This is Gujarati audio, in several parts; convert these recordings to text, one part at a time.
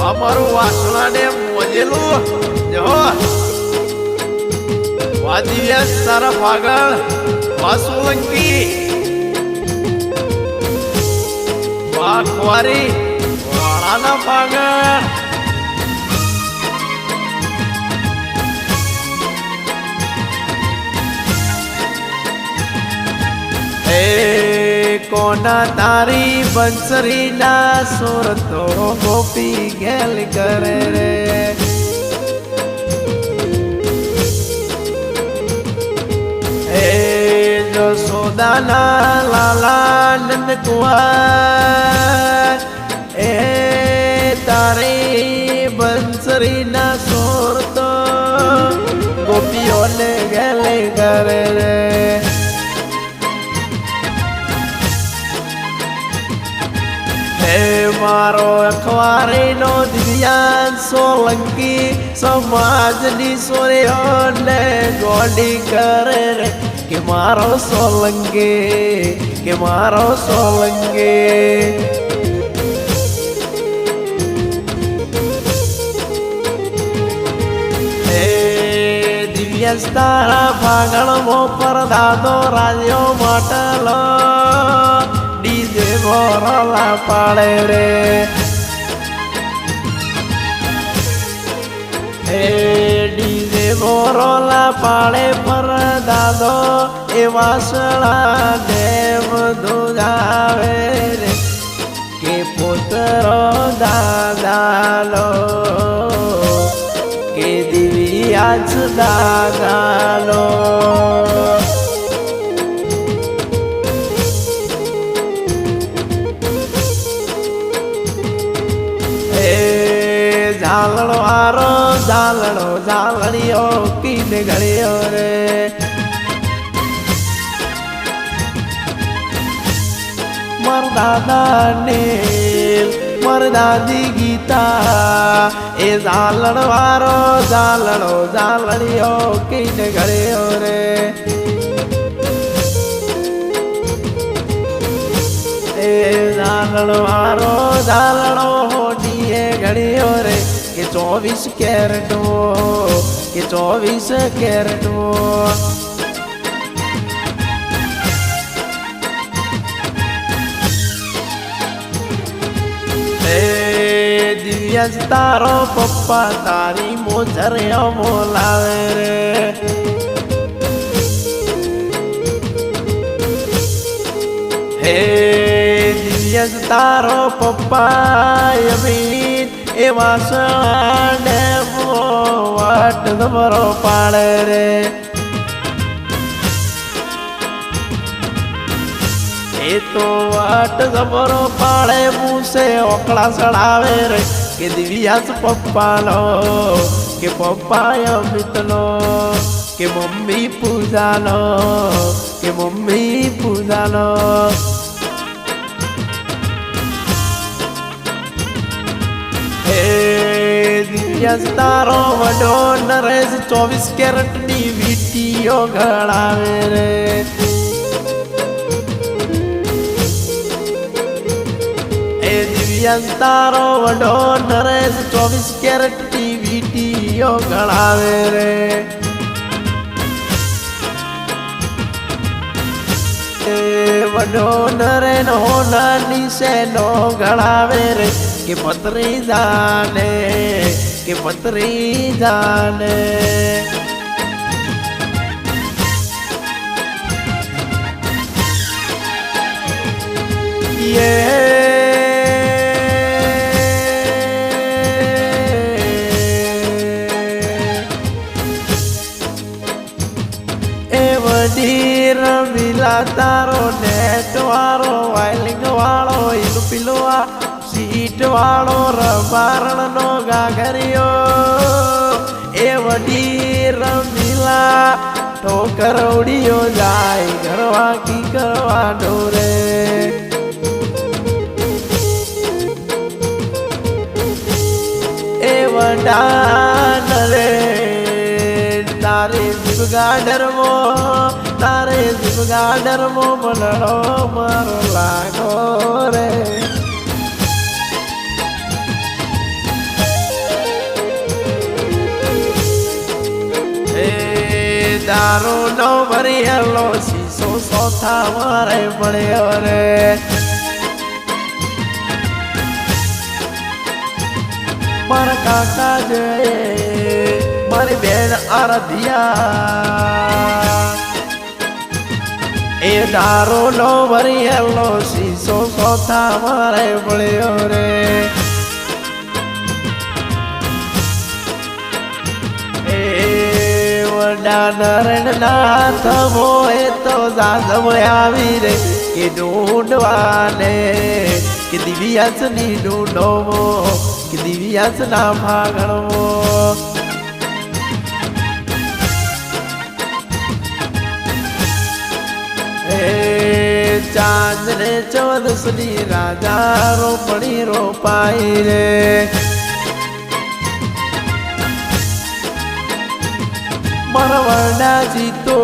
અમારું વાસણાને મોજેલું. જો. વાદિવ્યાસ તારા પાગળ વાસુલંકી. વાખવારી વાળાના પાગળ એ કોના તારી બંસરીના સુર તો ગોપી ગેલ કરે રે? એ જો સોદાના લાલા નંદ કુંવર તારી બંસરીના સોર તો ગોપીઓને ગેલે કરે રે હે મારો અખવારીનો દિવ્યાન સોલંકી સમાજની સોરીઓને ગોડી કરે કે મારો સોલંકી કે મારો સોલંકી દિવ્યાસ તારા ભાગણમો પર દાદો રાજ્યો મટલો. ડીજે ગોરલા પાડે રે. હે ડીજે ગોરલા પાડે પર દાદો, એ વાસણા દેવ દુજાવે રે. કે પુત્રો દાદાલો દાદાલો એ ઝાલણો આરો ઝાલણો ઝાલણીઓ કીન ઘડીઓ રે. માર દાદા નીલ માર દાદી ગીતા એ ઝાલણ વારો ઝાલણો ઝાલણીઓ કીન ઘડીઓ રે એ ઝાલણ વારો ઝાલણો હોડીએ ઘડ્યો રે કે ચોવીસ કેરેટો કે ચોવીસ કેરેટો દિવ્યાસ તારો પપ્પા તારી મોજરિયા બોલાવે રે. હે જ તારો પપ્પા એવા એ વાસણે વાટ તમારો પાડે રે. એ તો વાટ જબરો પાડે, મૂસે ઓકળા ચડાવે રે. કે દિવ્યાસ પપ્પાનો, કે પપ્પા અમિતનો, કે મમ્મી પૂજાનો, કે મમ્મી પૂજાનો. દિવ્યાસ, તારો વડો નરેશ ચોવીસ કેરેટની વીટીઓ ઘડાવે રે. એ દિવ્યાસ તારો વડો નરેશ ચોવીસ કેરેટ વીટીઓ ગણાવે રે. વડો નરે નો નાની સે નો ગણાવે રે. કે પતરી જાને કે પતરી જાને એ વડી રમીલા તારો નેટ વાળો વાયલિંગ વાળો ઇલુ પીલો આ સીટ વાળો રબારણ નો ગાગરિયો એ વડીર મિલા ઠોકર ઉડિયો જાય, ઘરવા કી કરવા ડોરે વડાન રે તારે જીવ ગાડરમો તારે જીવ મનડો મારો લાગો રે. દારૂ નો ભરેલો શીશો સોથા મારે પડ્યો રે. મારા કાકા જે, મારી બેન આરધિયા. એ દારૂ નો ભરિયેલો શીશો સોથા મારે પડ્યો રે. વડા નરણ નાથ હોય તો જાદવ આવી રે કે ઢૂંઢવાને કે દિવ્યાસની ઢૂંઢવો કે દિવ્યાસ ના ભાગણવો. ચાંદ ને ચોદસની રાજા રોપણી રોપાઈ રે મારા વરડા જીતો,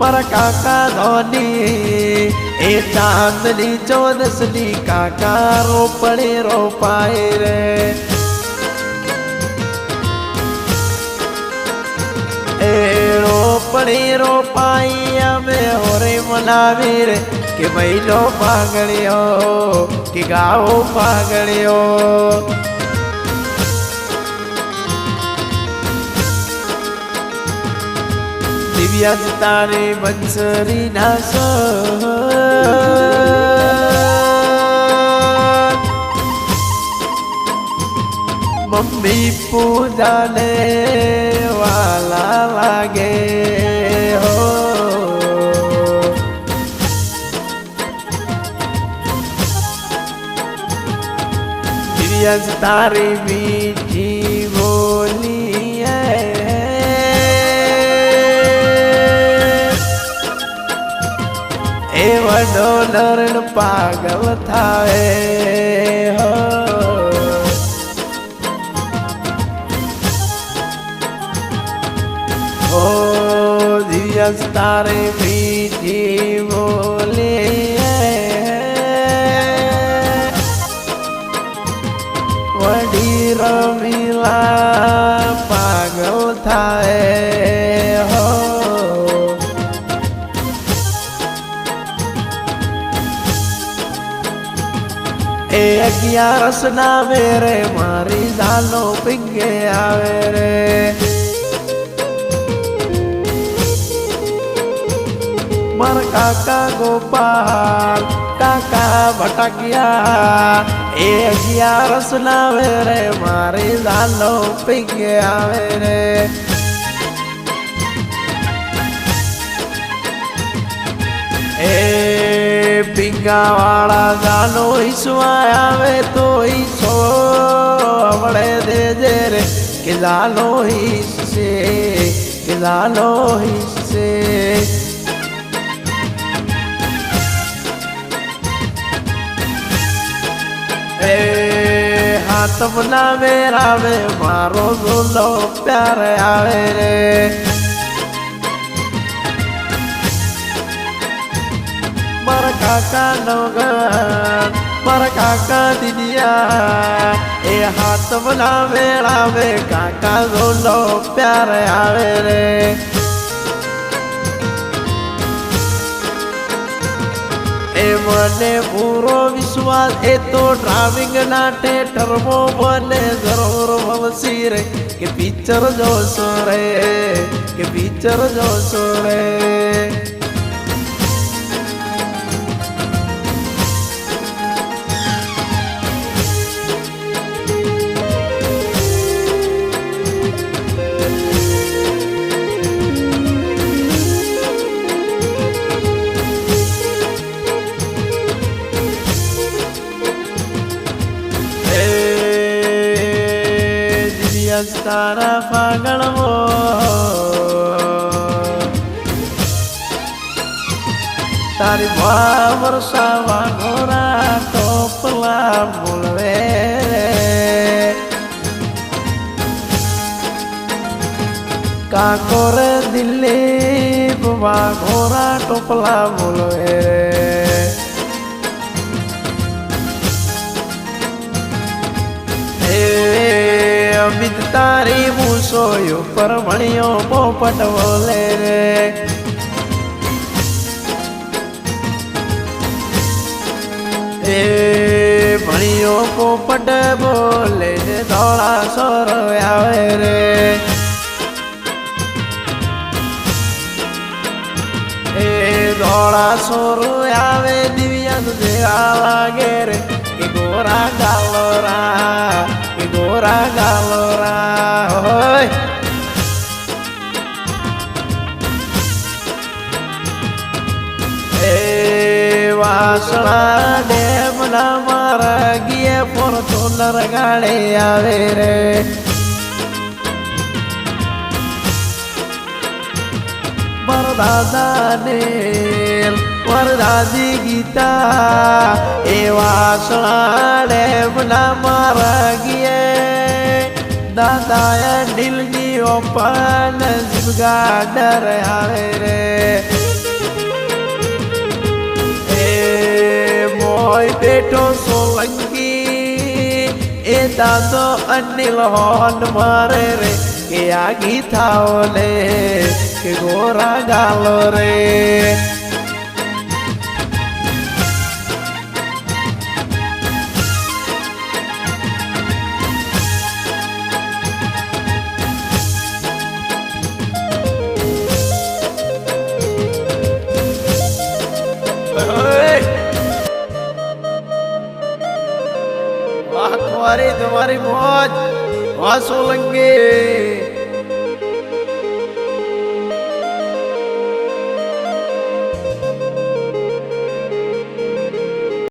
મારા કાકા ધોની. એ ચાંદની ચૌદસની કાકા રોપણી રોપાઈ રે એ રોપડે રોપાઈ અમે હોરે મનાવી રે કે મહિલો પાગળ્યો કે ગાવો પાગળ્યો. દિવ્યા તારે બંસરી ના મમ્મી પૂજાને વાલા લાગે. દિવ્યાસ તારી મીઠી બોલી એ. વડો નરણ પાગલ થાય હો. દિવ્યાસ તારે મીઠી બોલી રમીલા પાગલ થાય હો એ અગિયારસ ના વેરે મારી દાનો પિંગે આવે રે મારા કાકા ગોપાલ કાકા ભટકિયા એ અગિયાર સુનાવે રે, મારી લાલો પિંગે આવે રે. એ પિંગા વાળા ગાનો ઈસવા આવે તો ઈસો હમણે દેજે રે, કે લાલો ઈસે કે લાલો હિસ્સે એ હાથ ના વેરાવે મારો ઝૂલો પ્યાર આવે રે. મારા કાકા નો ઘર મારા કાકા દીદિયા, એ હાથ મના વેળાવે કાકા ઝૂલો પ્યાર આવે રે. એ મને પૂરો વિશ્વાસ, એ તો ડ્રાવિંગ ના ટેટરમો મને જરૂર ભવસી રે. કે પિક્ચર જોશો રે, કે પિક્ચર જોશો રે. દિવસ પાગળ ફાગણવો તારી ભા વરસાવા ઘોરા ટોપલા બોલવે કાકોરે દિલ્હી વાઘોરા ટોપલા બોલવે અમિત તારી મૂસોયો પર ભણ્યો પોપટ બોલે રે. એ ભણિયો પોપટ બોલે, ધોળા સોર આવે રે. એ ધોળા સોર આવે દિવ્યાંગ જેવા લાગે રે. ગોરા ગાલોરા ગોરા ગાલોરા. વાસણા ડેમ ના મારા ગીએ ફોર્ચ્યુનર ગાડે આવે રે. વરદાદા ને વરદાદી ગીતા એવા વાસણા ડેમ ના મારા ગીએ. દાદા ડીલની ઓપન ગાડર આવે રે. મોય બેઠો સોલંકી એ દાદો અનિલ હોન મારે રે, કે આ ગીતાઓ લે કે ગોરા ગાલો રે. வாசோலங்கே